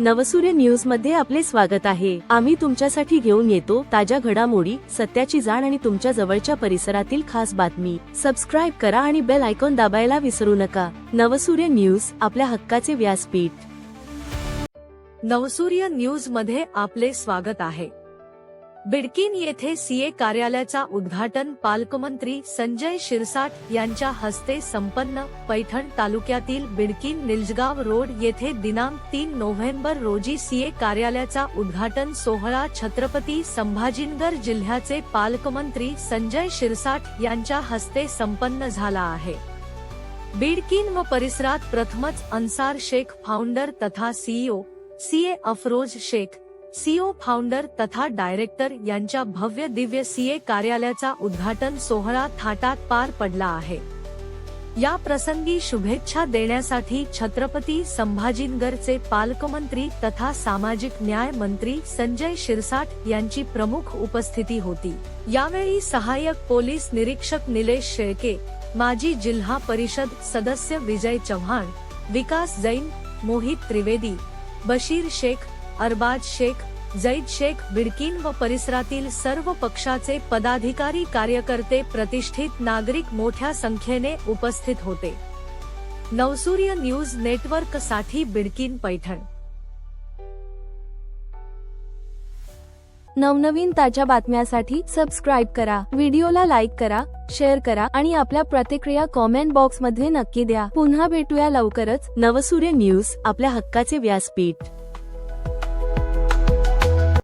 नवसूर्य न्यूजमध्ये आपले स्वागत आहे. आम्ही तुमच्यासाठी घेऊन येतो ताज्या घडामोडी सत्याची जाण आणि तुमच्या जवळच्या परिसरातील खास बातमी. सबस्क्राईब करा आणि बेल आयकॉन दाबायला विसरू नका. नवसूर्य न्यूज आपल्या हक्काचे व्यासपीठ. नवसूर्य न्यूजमध्ये आपले स्वागत आहे. बिडकीन येथे सीए कार्यालयाचा उद्घाटन पालकमंत्री संजय शिरसाट यांच्या हस्ते संपन्न पैठण तालुक्यातील बिडकीन निलजगाव रोड येथे दिनांक तीन नोव्हेंबर रोजी सीए कार्यालयाचा उद्घाटन सोहळा छत्रपती संभाजीनगर जिल्ह्याचे पालकमंत्री संजय शिरसाट यांच्या हस्ते संपन्न झाला आहे. बिडकीन व परिसरात प्रथमच अन्सार शेख फाउंडर तथा CEO CA Afroz Shaikh CO founder तथा डायरेक्टर यांच्या भव्य दिव्य सीए कार्यालयाचा उद्घाटन सोहळा थाटात पार पडला आहे. या प्रसंगी शुभेच्छा देण्यासाठी छत्रपती संभाजीनगरचे पालकमंत्री तथा सामाजिक न्याय मंत्री संजय शिरसाट यांची प्रमुख उपस्थिती होती. यावेळी सहाय्यक पोलीस निरीक्षक निलेश शेळके माजी जिल्हा परिषद सदस्य विजय चव्हाण विकास जैन मोहित त्रिवेदी बशीर शेख अरबाज शेख जैद शेख बिडकीन व परिसरातील सर्व पक्षाचे पदाधिकारी कार्यकर्ते प्रतिष्ठित नागरिक मोठ्या संख्येने उपस्थित होते. नवसूर्य न्यूज नेटवर्कसाठी बिडकीन पैठण. नवनवीन ताज्या बातम्यासाठी सबस्क्राईब करा व्हिडिओला लाईक करा शेअर करा आणि आपल्या प्रतिक्रिया कॉमेंट बॉक्समध्ये नक्की द्या. पुन्हा भेटूया लवकरच नवसूर्य न्यूज आपल्या हक्काचे व्यासपीठ.